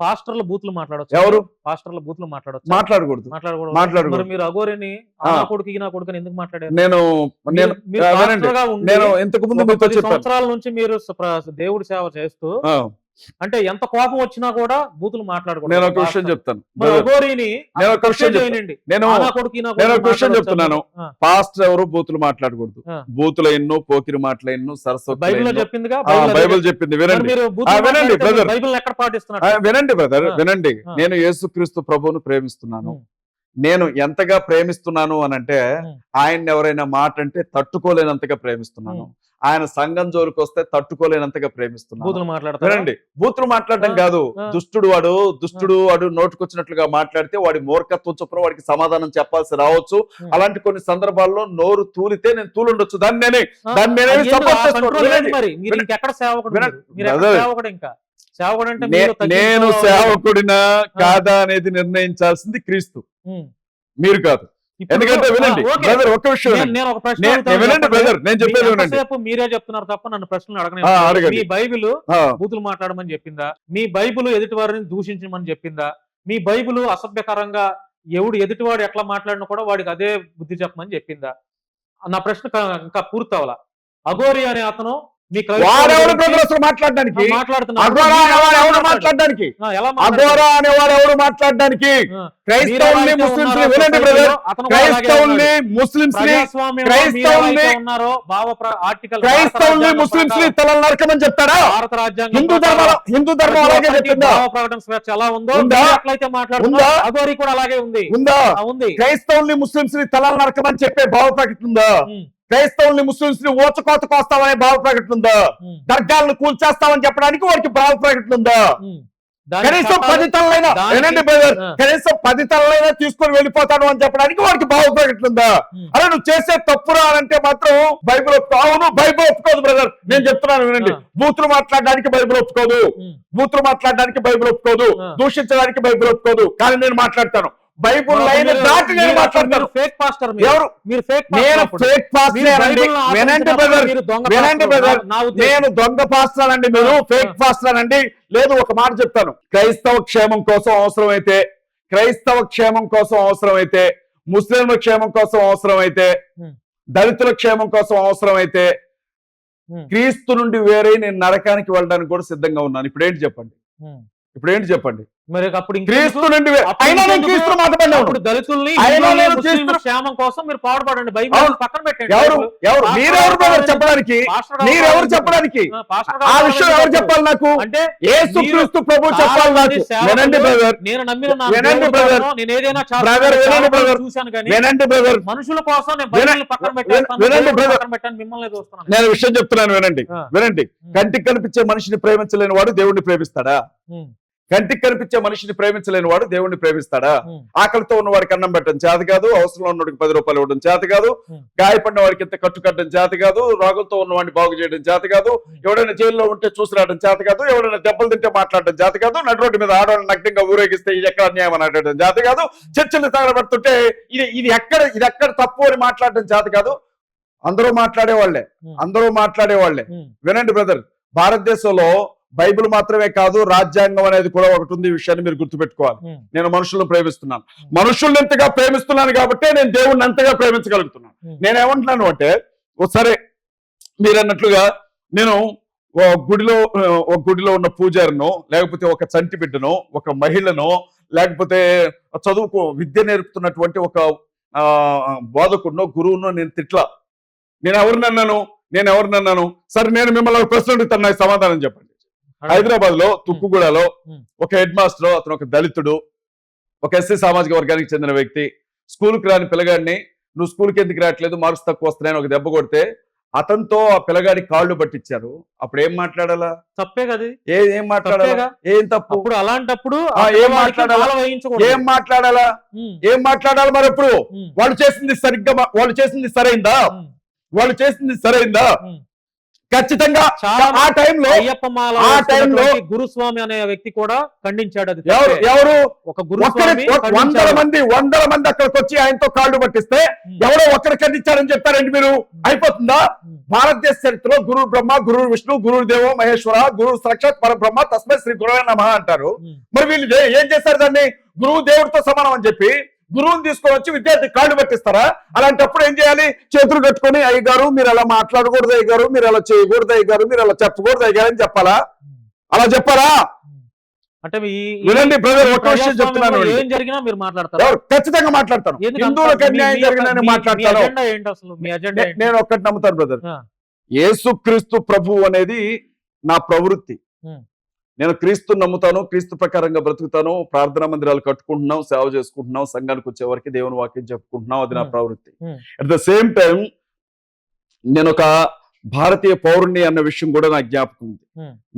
పాస్టర్ల బూతులు మాట్లాడొచ్చు? ఎవరు? పాస్టర్ల బూతులు మాట్లాడొచ్చు? మాట్లాడకూడదు. మాట్లాడకూడదు. మాట్లాడకూడదు. మరి మీరు అగోరిని కొడుకు ఈ నా కొడుకు ఎందుకు మాట్లాడారు? నేను నేను ఇంతకు ముందు సంవత్సరాల నుంచి మీరు దేవుడి సేవ చేస్తూ అంటే ఎంత కోపం వచ్చినా కూడా బూతులు మాట్లాడకూడదు. నేను ఒక విషయం పాస్టర్. చెప్తాను నేను ఒక విషయం ఒక విషయం చెప్తున్నాను. పాస్టర్ ఎవరు బూతులు మాట్లాడకూడదు. బూతుల ఎన్నో పోకిరి మాటల ఎన్నో. సరస్వతి బైబిల్ అదే బైబిల్ చెప్పింది. వినండి. వినండి, బైబిల్ ఎక్కడ పాటిస్తున్నారు? వినండి బ్రదర్. వినండి. నేను యేసుక్రీస్తు ప్రభువును ప్రేమిస్తున్నాను. నేను ఎంతగా ప్రేమిస్తున్నాను అని అంటే. ఆయన ఎవరైనా మాట అంటే తట్టుకోలేనంతగా ప్రేమిస్తున్నాను. ఆయన సంఘం జోలికి వస్తే తట్టుకోలేనంతగా ప్రేమిస్తున్నాను. బూతులు మాట్లాడడం ఆ, కాదు. దుష్టుడు వాడు దుష్టుడు వాడు నోటుకొచ్చినట్లుగా మాట్లాడితే వాడి మూర్ఖత్వం చొప్పున వాడికి సమాధానం చెప్పాల్సి రావచ్చు. అలాంటి కొన్ని సందర్భాల్లో నోరు తూలితే నేను తూలుండొచ్చు. దాన్ని నేనే దాన్ని. ఇంకెక్కడ సేవకుడు అంటే. నేను సేవకుడినా కాదా అనేది నిర్ణయించాల్సింది క్రీస్తు. మీరు కాదు. ఎందుకంటే వినండి. బ్రదర్ ఒక్క విషయం నేను- ఒక ప్రశ్న వినండి. బ్రదర్ నేను చెప్పేది వినండి. మీరే చెప్తున్నారు తప్ప నన్ను ప్రశ్నలు అడగండి. మీ బైబిల్ బూతులు మాట్లాడమని చెప్పిందా? మీ బైబిల్ ఎదుటి వారిని దూషించమని చెప్పిందా? మీ బైబిల్ అసభ్యకరంగా ఎవడు ఎదుటివాడు ఎట్లా మాట్లాడినా కూడా వాడికి అదే బుద్ధి చెప్పమని చెప్పిందా? నా ప్రశ్న ఇంకా పూర్తి అఘోరి అనే అతను వాడెవడు అసలు మాట్లాడడానికి. అఘోరా అనేవాడు మాట్లాడారు? మాట్లాడడానికి? అఘోరా అనేవాడు ఎవడు మాట్లాడడానికి? క్రైస్తవుల్ని ముస్లింస్ వినండి బ్రదర్. క్రైస్తవుల్ని. ముస్లింస్ని క్రైస్తవుల్ని- క్రైస్తవుల్ని ముస్లింస్ని తల నరకమని చెప్తాడా? భారత రాజ్యాంగం హిందూ ధర్మం హిందూ ధర్మం అలాగే చెప్పిందా? ప్రకటన స్వేచ్ఛ ఎలా ఉందో మాట్లాడుతున్నారు ఉందా? అఘోరి కూడా అలాగే ఉంది. ఉందా? ఉంది. క్రైస్తవుల్ని ముస్లింస్ని తల నరకమని చెప్పే భావ ప్రకటన ఉందా? క్రైస్తవుల్ని ముస్లింస్ని ఓచకోత కోస్తామనే భావ ప్రకటన ఉందా? దర్గాలను కూల్చేస్తామని చెప్పడానికి వారికి భావ ప్రకటన ఉందా? కనీసం పది ఆ. కనీసం పది తలైనా తీసుకొని వెళ్ళిపోతాను అని చెప్పడానికి వారికి భావ ప్రకటన ఉందా? అరే నువ్వు చేసే తప్పురా అంటే మాత్రం బైబిల్ అవును బైబిల్ ఒప్పుకోదు బ్రదర్. నేను చెప్తున్నాను వినండి. బూతులు మాట్లాడడానికి బైబిల్ ఒప్పుకోదు. బూతులు మాట్లాడడానికి బైబిల్ ఒప్పుకోదు. దూషించడానికి బైబిల్ ఒప్పుకోదు. కానీ నేను మాట్లాడతాను. బైబిల్ లైన్ దాటి నేను మాట్లాడతాను ఫేక్ పాస్టర్. ఎవరు మీరు ఫేక్ నేను. ఫేక్ పాస్టర్ అండి వినండి బ్రదర్ వినండి. బ్రదర్. నేను దొంగ పాస్టర్ అండి మీరు ఫేక్. పాస్టర్ అండి లేదు ఒక మాట చెప్తాను క్రైస్తవ క్షేమం కోసం అవసరమైతే క్రైస్తవ క్షేమం కోసం అవసరమైతే ముస్లింల క్షేమం కోసం అవసరమైతే. దళితుల క్షేమం కోసం అవసరమైతే క్రీస్తు నుండి వేరే నేను నరకానికి వెళ్ళడానికి కూడా సిద్ధంగా ఉన్నాను ఇప్పుడు ఏంటి చెప్పండి. ఇప్పుడు ఏంటి చెప్పండి మరి అప్పుడు? క్రీస్తు నుండి అయినా నేను? క్రీస్తు దళితుల్ని క్షేమం కోసం మీరు పాటుపడండి బైబిల్. పక్కన పెట్టండి ఎవరు. ఎవరు మీరెవరు బ్రదర్ చెప్పడానికి మీరెవరు చెప్పడానికి ఆ, విషయం ఎవరు చెప్పు. చెప్పాలి నాకు అంటే మీరు క్రీస్తు ప్రభు చెప్పాలి నాకు వినండి బ్రదర్ నేను నమ్మిన నా వినండి. కోసం నేను ఏదైనా Brother, వినండి brother. చూశాను కానీ వినండి బ్రదర్ మనుషుల కోసం నేను బైబిల్ పక్కన పెట్టేస్తాను వినండి దేవుడిని. పక్కన పెట్టాను మిమ్మల్ని చూస్తున్నాను నేను విషయం చెప్తున్నాను వినండి. వినండి కంటికి కనిపించే మనిషిని ప్రేమించలేని వాడు దేవుణ్ణి ప్రేమిస్తాడా కంటికి కనిపించే మనిషిని ప్రేమించలేని వాడు దేవుణ్ణి ప్రేమిస్తాడా? ఆకలితో ఉన్న వాడికి అన్నం పెట్టడం చేత కాదు అవసరంలో ఉన్నవాడికి పది రూపాయలు ఇవ్వడం చేత కాదు. గాయపడిన వాడికి ఇంత కట్టు కట్టడం చేత కాదు రోగంతో ఉన్నవాడిని బాగు చేయడం చేత కాదు ఎవడైనా జైల్లో ఉంటే చూసి రావడం చేత కాదు ఎవడైనా దెబ్బలు తింటే మాట్లాడడం చేత కాదు నడు రోడ్డు మీద ఆడవాళ్ళని నగ్నంగా ఊరేగిస్తే ఇది ఎక్కడ అన్యాయం అని అడగడం చేత కాదు చర్చలు తగలబెడుతుంటే ఇది ఇది ఎక్కడ ఇది ఎక్కడ తప్పు అని మాట్లాడడం చేత కాదు. అందరూ మాట్లాడే వాళ్ళే ఉమ్, అందరూ మాట్లాడే వాళ్ళే ఉమ్, వినండి బ్రదర్ భారతదేశంలో బైబిల్ మాత్రమే కాదు రాజ్యాంగం అనేది కూడా ఒకటి ఉంది ఈ విషయాన్ని మీరు గుర్తుపెట్టుకోవాలి. నేను మనుషులను ప్రేమిస్తున్నాను. మనుషుల్ని ఎంతగా ప్రేమిస్తున్నాను కాబట్టి నేను దేవుణ్ణి అంతగా ప్రేమించగలుగుతున్నాను. నేనేమంటున్నాను అంటే ఓ సరే మీరు అన్నట్లుగా నేను ఓ గుడిలో ఒక గుడిలో ఉన్న పూజారినో లేకపోతే ఒక చంటి బిడ్డనో ఒక మహిళనో లేకపోతే చదువుకో విద్య నేర్పుతున్నటువంటి ఒక ఆ బోధకుడినో గురువునో నేను తిట్లా. నేను ఎవరిని అన్నాను నేను ఎవరిని అన్నాను సరే నేను మిమ్మల్ని ఒక ప్రశ్న అడుగుతాను నాకు సమాధానం చెప్పండి. హైదరాబాద్లో తుక్కుగూడలో. ఒక హెడ్ మాస్టర్ అతను ఒక దళితుడు ఒక ఎస్సీ సామాజిక వర్గానికి చెందిన వ్యక్తి. స్కూల్కి రాని పిల్లగాడిని నువ్వు స్కూల్కి ఎందుకు రావట్లేదు? మార్క్స్ తక్కువ వస్తున్నాయని ఒక దెబ్బ కొడితే అతనితో ఆ పిల్లగాడి కాళ్ళు పట్టించారు. అప్పుడు ఏం మాట్లాడాలా? తప్పే కదా. ఏ మాట్లాడాలా. ఏం తప్పు? అప్పుడు అలాంటప్పుడు ఏం మాట్లాడాలా? ఏం మాట్లాడాలా? ఏం మాట్లాడాలి మరి ఎప్పుడు వాళ్ళు చేసింది సరిగ్గా వాళ్ళు చేసింది సరైందా? వాళ్ళు చేసింది సరైందా. ఖచ్చితంగా ఆ టైంలో అయ్యప్ప మాల ఆ టైంలో- గురుస్వామి అనే వ్యక్తి కూడా ఖండించాడు అది ఎవరు. ఎవరు ఒక గురుస్వామి ఒక్కడి వందల. మంది వందల మంది అక్కడికి వచ్చి ఆయనతో కాళ్ళు పట్టిస్తే. ఎవరో ఒక్కడి ఖండించారని చెప్పారండి మీరు అయిపోతుందా. భారతదేశ చరిత్రలో గురు బ్రహ్మ గురు విష్ణు గురు దేవో మహేశ్వర గురు సాక్షాత్ పరబ్రహ్మ తస్మై శ్రీ గురువే నమ అంటారు. మరి వీళ్ళు ఏ- ఏం చేశారు దాన్ని గురువు దేవుడితో సమానం అని చెప్పి గురువుని తీసుకొని వచ్చి విద్యార్థి కాళ్ళు పట్టిస్తారా? అలాంటప్పుడు ఏం చేయాలి? చేతులు కట్టుకొని అయ్యగారు మీరు అలా మాట్లాడకూడదు అయ్యగారు మీరు అలా చేయకూడదు అయ్యగారు మీరు అలా చెప్పకూడదు అయ్యగారు అని చెప్పాలా. అలా చెప్పారా? అంటే వినండి బ్రదర్ ఒక విషయం చెప్తున్నాను ఏం జరిగినా మీరు మాట్లాడతారు? ఖచ్చితంగా మాట్లాడతాను. హిందువులకు అన్యాయం మాట్లాడతాను? నేను ఒక్కటి నమ్ముతాను బ్రదర్. యేసుక్రీస్తు ప్రభు అనేది నా ప్రవృత్తి. నేను క్రీస్తు నమ్ముతాను క్రీస్తు ప్రకారంగా బ్రతుకుతాను ప్రార్థనా మందిరాలు కట్టుకుంటున్నాం సేవ చేసుకుంటున్నాం సంఘానికి వచ్చే వరకు దేవుని వాక్యం చెప్పుకుంటున్నాం అది నా. ప్రవృత్తి. అట్ ద సేమ్ టైం నేను ఒక భారతీయ పౌరుణ్ణి అన్న విషయం కూడా నాకు జ్ఞాపకం ఉంది.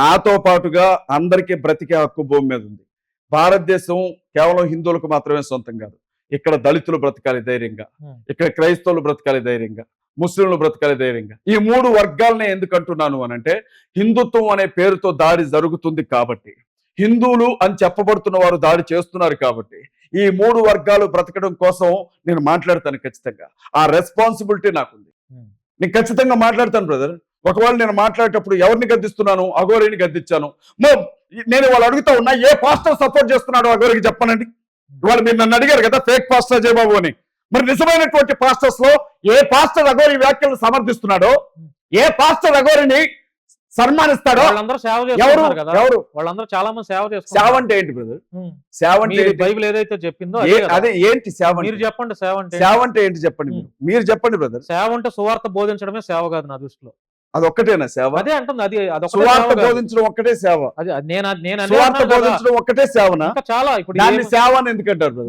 నాతో పాటుగా అందరికీ బ్రతికే హక్కు భూమి మీద ఉంది భారతదేశం కేవలం హిందువులకు మాత్రమే సొంతం కాదు ఇక్కడ దళితులు బ్రతకాలి ధైర్యంగా. ఇక్కడ క్రైస్తవులు బ్రతకాలి ధైర్యంగా ముస్లింలు బ్రతకాలి ధైర్యంగా ఈ మూడు వర్గాలని ఎందుకు అంటున్నాను అని అంటే హిందుత్వం అనే పేరుతో దాడి జరుగుతుంది కాబట్టి హిందువులు అని చెప్పబడుతున్న వారు దాడి చేస్తున్నారు కాబట్టి ఈ మూడు వర్గాలు బ్రతకడం కోసం నేను మాట్లాడతాను ఖచ్చితంగా. ఆ రెస్పాన్సిబిలిటీ నాకుంది. నేను ఖచ్చితంగా మాట్లాడతాను బ్రదర్. ఒకవేళ నేను మాట్లాడేటప్పుడు ఎవరిని గద్దిస్తున్నాను? అఘోరిని గద్దించాను. మో- నేను వాళ్ళు అడుగుతా ఉన్నా ఏ పాస్టర్ సపోర్ట్ చేస్తున్నాడు అఘోరికి చెప్పనండి? వాళ్ళు మీరు నన్ను అడిగారు కదా ఫేక్ పాస్టర్ జయబాబు అని. మరి నిజమైనటువంటి పాస్టర్స్లో ఏ పాస్టర్ అఘోరి వ్యాఖ్యలు సమర్థిస్తున్నాడో ఏ పాస్టర్ అఘోరిని సన్మానిస్తాడో వాళ్ళందరూ సేవ చేస్తున్నారు కదా. ఎవరు? వాళ్ళందరూ చాలా మంది సేవ సేవ చేస్తున్నారు అంటే ఏంటి బ్రదర్. సేవ అంటే? బైబిల్ ఏదైతే చెప్పిందో అదే ఏంటి సేవ మీరు చెప్పండి సేవ అంటే సేవ అంటే ఏంటి చెప్పండి మీరు? మీరు చెప్పండి బ్రదర్ సేవ అంటే సువార్త బోధించడమే సేవ కాదు నా దృష్టిలో. అది ఒక్కటేనా సేవ అదే అంటుంది అది సువార్త. బోధించడం ఒక్కటే సేవ సువార్త. బోధించడం ఒక్కటే సేవనా చాలా ఇప్పుడు దాన్ని సేవ అని ఎందుకంటారు.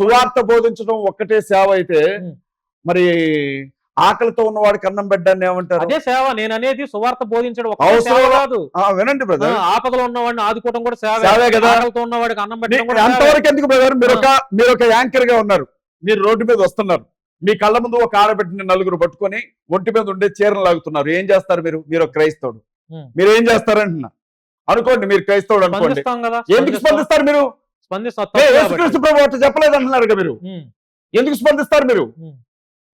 సువార్త బోధించడం ఒక్కటే సేవ అయితే. మరి ఆకలితో ఉన్నవాడికి అన్నం పెట్టాన్ని ఏమంటారు అదే సేవ నేను అనేది సువార్త బోధించడం అవసరం సేవ కాదు వినండి బ్రదర్ ఆపదలో ఉన్నవాడిని ఆదుకోవడం కూడా సేవ సేవే కదా. ఆకలితో ఉన్నవాడికి అన్నం పెట్టడం. అంతవరకు ఎందుకు బ్రదర్ మీరు ఒక మీరు ఒక యాంకర్గా ఉన్నారు మీరు రోడ్డు మీద వస్తున్నారు మీ కళ్ళ ముందు ఒక ఆడబిడ్డని నలుగురు పట్టుకొని ఒంటి మీద ఉండే చీరలు లాగుతున్నారు. ఏం చేస్తారు మీరు? మీరు క్రైస్తవుడు. మీరు ఏం చేస్తారంటున్నా? అనుకోండి మీరు క్రైస్తవుడు అనుకోండి. ఎందుకు స్పందిస్తారు మీరు? స్పందిస్తాం. ఏ, యేసుక్రీస్తు ప్రభు అట్లా చెప్పలేదు అంటున్నారు కదా మీరు ఎందుకు స్పందిస్తారు మీరు.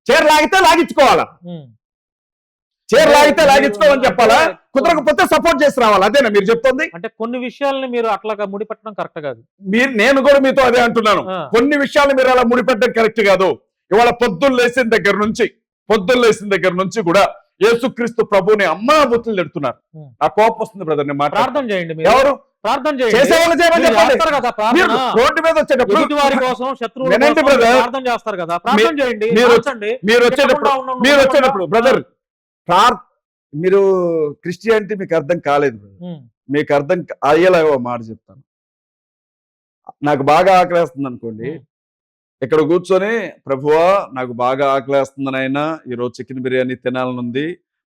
చీర లాగితే లాగించుకోవాలా? చీర లాగితే లాగించుకోవాలని చెప్పాలా? కుదరకపోతే సపోర్ట్ చేసి రావాలి? అదేనా మీరు చెప్తుంది? అంటే కొన్ని విషయాల్ని మీరు అట్లాగా ముడిపెట్టడం కరెక్ట్ కాదు. మీరు నేను కూడా మీతో అదే అంటున్నాను. కొన్ని విషయాలు మీరు అలా ముడిపెట్టడం కరెక్ట్ కాదు. ఇవాళ పొద్దున్న లేచిన దగ్గర నుంచి పొద్దున్న లేచిన దగ్గర నుంచి కూడా యేసుక్రీస్తు ప్రభుని అమ్మా బుద్ధులు తిడుతున్నారు. ఆ కోపం వస్తుంది బ్రదర్ నేను ప్రార్థన చేయండి మీరు. ఎవరు? ప్రార్థన చేయండి. రోడ్డు మీద వచ్చేటప్పుడు వారి కోసం శత్రువుల. ప్రార్థన చేస్తారు కదా. ప్రార్థన చేయండి. మీరు. మీరు వచ్చేటప్పుడు మీరు. వచ్చేటప్పుడు బ్రదర్ ప్రార్ మీరు క్రిస్టియానిటీ మీకు అర్థం కాలేదు మీకు అర్థం అయ్యేలా మాట చెప్తాను. నాకు బాగా ఆకలేస్తుంది అనుకోండి. ఇక్కడ కూర్చొని ప్రభువా నాకు బాగా ఆకలేస్తుంది నాయనా ఈరోజు చికెన్ బిర్యానీ తినాలనుంది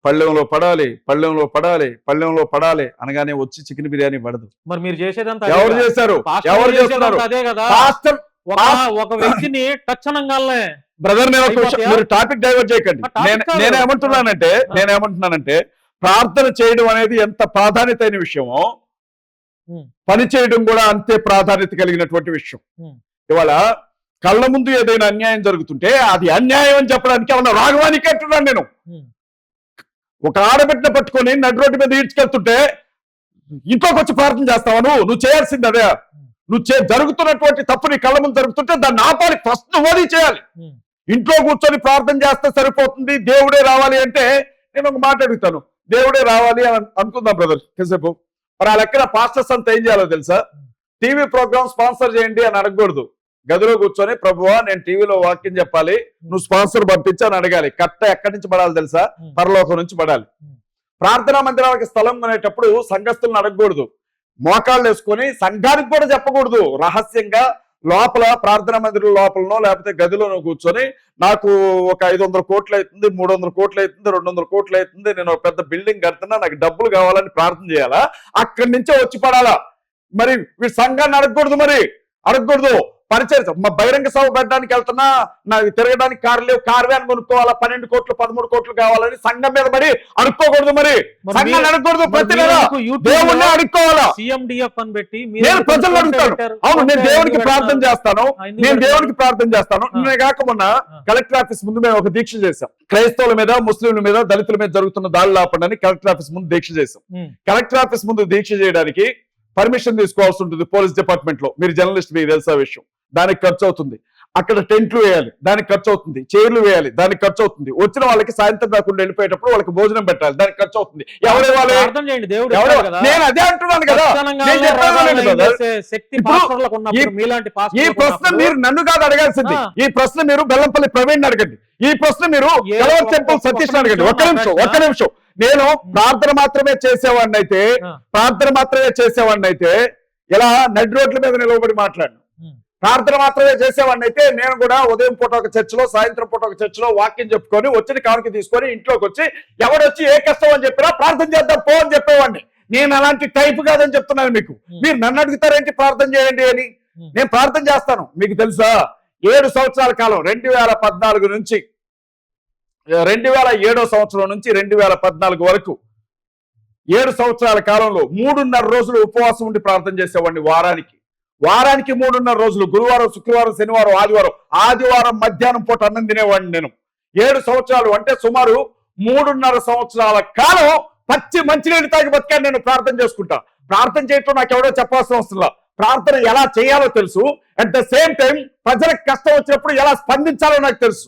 పళ్ళెంలో పడాలి పళ్ళెంలో పడాలి పళ్ళెంలో పడాలి అనగానే వచ్చి చికెన్ బిర్యానీ పడదు మరి మీరు చేసేదంతా ఎవరు. చేశారు ఎవరు చేస్తున్నారు అదే కదా పాస్టర్ ఒక వ్యక్తిని టచ్ అనగానే బ్రదర్ నేను? మీరు టాపిక్ డైవర్ట్ చేయకండి నేను కాదు. నేనేమంటున్నానంటే ఆ. నేనేమంటున్నానంటే ప్రార్థన చేయడం అనేది ఎంత ప్రాధాన్యత అయిన విషయమో. పని చేయడం కూడా అంతే ప్రాధాన్యత కలిగినటువంటి విషయం. ఇవాళ కళ్ళ ముందు ఏదైనా అన్యాయం జరుగుతుంటే అది అన్యాయం అని చెప్పడానికి ఏమన్నా రాఘవానికి అంటున్నాను నేను. ఒక ఆడబిడ్డ పట్టుకొని నడి రోడ్డు మీద ఈడ్చుకెళ్తుంటే ఇంట్లోకి వచ్చి ప్రార్థన చేస్తావా నువ్వు? నువ్వు చేయాల్సింది అదే. నువ్వు చే జరుగుతున్నటువంటి తప్పు నీ కళ్ళ ముందు జరుగుతుంటే దాన్ని ఆపాలి. ఫస్ట్ నువ్వు చేయాలి. ఇంట్లో కూర్చొని ప్రార్థన చేస్తే సరిపోతుంది. దేవుడే రావాలి అంటే నేను ఒక మాట అడుగుతాను. దేవుడే రావాలి అని అనుకుందాం బ్రదర్ కాసేపు మరి ఆ లెక్కన పాస్టర్స్ అంతా ఏం చేయాలో తెలుసా? టీవీ ప్రోగ్రామ్ స్పాన్సర్ చేయండి అని అడగకూడదు. గదిలో కూర్చొని ప్రభువా నేను టీవీలో వాక్యం చెప్పాలి. నువ్వు స్పాన్సర్ పంపించి అని అడగాలి. కట్ట ఎక్కడి నుంచి పడాలి తెలుసా. పరలోకం నుంచి పడాలి. ప్రార్థనా మందిరాలకు స్థలం కొనేటప్పుడు సంఘస్థులను అడగకూడదు. మోకాళ్ళు వేసుకొని సంఘానికి కూడా చెప్పకూడదు. రహస్యంగా లోపల ప్రార్థనా మందిరం లోపలనో లేకపోతే గదిలోనో కూర్చొని నాకు ఒక ఐదు వందల కోట్లు అవుతుంది మూడు వందల కోట్లు అవుతుంది రెండు వందల కోట్లు అవుతుంది నేను ఒక పెద్ద బిల్డింగ్ కడుతున్నా నాకు డబ్బులు కావాలని ప్రార్థన చేయాలా? అక్కడి నుంచే వచ్చి పడాలా? మరి వీడు సంఘాన్ని అడగకూడదు మరి. అడగకూడదు. పరిచయం. మా బహిరంగ సభ పెట్టడానికి వెళ్తున్నా నాకు తిరగడానికి కారు లేవు. కారు వ్యాన్ కొనుక్కోవాలా? పన్నెండు కోట్లు పదమూడు కోట్లు కావాలని సంఘం మీద మరి అడుక్కోకూడదు మరి. సంఘాన్ని మీరు- అడగకూడదు ప్రతి దేవుణ్ణి అడుక్కోవాలా? సిఎండిఎఫ్ అని పెట్టి నేను ఫోన్ అడుగుతాను? అవును నేను దేవునికి ప్రార్థన? చేస్తాను. నేను? దేవునికి ప్రార్థన చేస్తాను. నేను కాక మొన్న ఆ. కలెక్టర్ ఆఫీస్ ముందు మేము ఒక దీక్ష చేశాం. క్రైస్తవుల మీద ముస్లింల మీద దళితుల మీద జరుగుతున్న దాడులు ఆపండి కలెక్టర్ ఆఫీస్ ముందు దీక్ష చేశాం. కలెక్టర్ ఆఫీస్ ముందు దీక్ష చేయడానికి పర్మిషన్ తీసుకోవాల్సి ఉంటుంది పోలీస్ డిపార్ట్మెంట్లో మీరు జర్నలిస్ట్ మీకు తెలుసా విషయం. దానికి ఖర్చు అవుతుంది. అక్కడ టెంట్లు వేయాలి దానికి ఖర్చు అవుతుంది. చైర్లు వేయాలి దానికి ఖర్చు అవుతుంది. వచ్చిన వాళ్ళకి సాయంత్రం కాకుండా వెళ్ళిపోయేటప్పుడు వాళ్ళకి భోజనం పెట్టాలి దానికి ఖర్చు అవుతుంది. ఎవరు ఇవ్వాలి? ప్రార్థన చేయండి దేవుడు నేను అదే అంటున్నాను కదా. ఈ- ప్రశ్న మీరు నన్ను కాదు అడగాల్సింది. ఈ ప్రశ్న మీరు బెల్లంపల్లి ప్రవీణ్ అడగండి. ఈ ప్రశ్న మీరు టెంపుల్ సతీష్ అడగండి. ఒక్క నిమిషం. ఒక్క నిమిషం. నేను ప్రార్థన మాత్రమే చేసేవాడిని అయితే. ప్రార్థన మాత్రమే చేసేవాడిని అయితే ఇలా నడి రోడ్ల మీద నిలబడి మాట్లాడు. ప్రార్థన మాత్రమే చేసేవాడిని అయితే నేను కూడా ఉదయం పూట ఒక చర్చిలో సాయంత్రం పూట ఒక చర్చిలో వాక్యం చెప్పుకొని వచ్చిన కానుక తీసుకొని ఇంట్లోకి వచ్చి ఎవడొచ్చి ఏ కష్టం అని చెప్పినా ప్రార్థన చేద్దాం పో అని చెప్పేవాడిని. నేను అలాంటి టైప్ కాదని చెప్తున్నాను మీకు. మీరు నన్ను అడుగుతారేంటి ప్రార్థన చేయండి అని? ఉమ్. నేను ప్రార్థన చేస్తాను. మీకు తెలుసా? ఏడు సంవత్సరాల కాలం రెండు వేల పద్నాలుగు నుంచి రెండు వేల ఏడో సంవత్సరం నుంచి రెండు వేల పద్నాలుగు వరకు ఏడు సంవత్సరాల కాలంలో మూడున్నర రోజులు ఉపవాసం ఉండి ప్రార్థన చేసేవాడిని వారానికి. వారానికి మూడున్నర రోజులు గురువారం శుక్రవారం శనివారం ఆదివారం ఆదివారం మధ్యాహ్నం పూట అన్నం తినేవాడిని నేను. ఏడు సంవత్సరాలు అంటే సుమారు మూడున్నర సంవత్సరాల కాలం పచ్చి మంచినీళ్ళు తాగి బతికాను నేను ప్రార్థన చేసుకుంటా. ప్రార్థన చేయటం నాకు ఎవడో చెప్పాల్సిన అవసరం లేదు. ప్రార్థన ఎలా చేయాలో తెలుసు. అట్ ద సేమ్ టైం ప్రజలకు కష్టం వచ్చినప్పుడు ఎలా స్పందించాలో నాకు తెలుసు.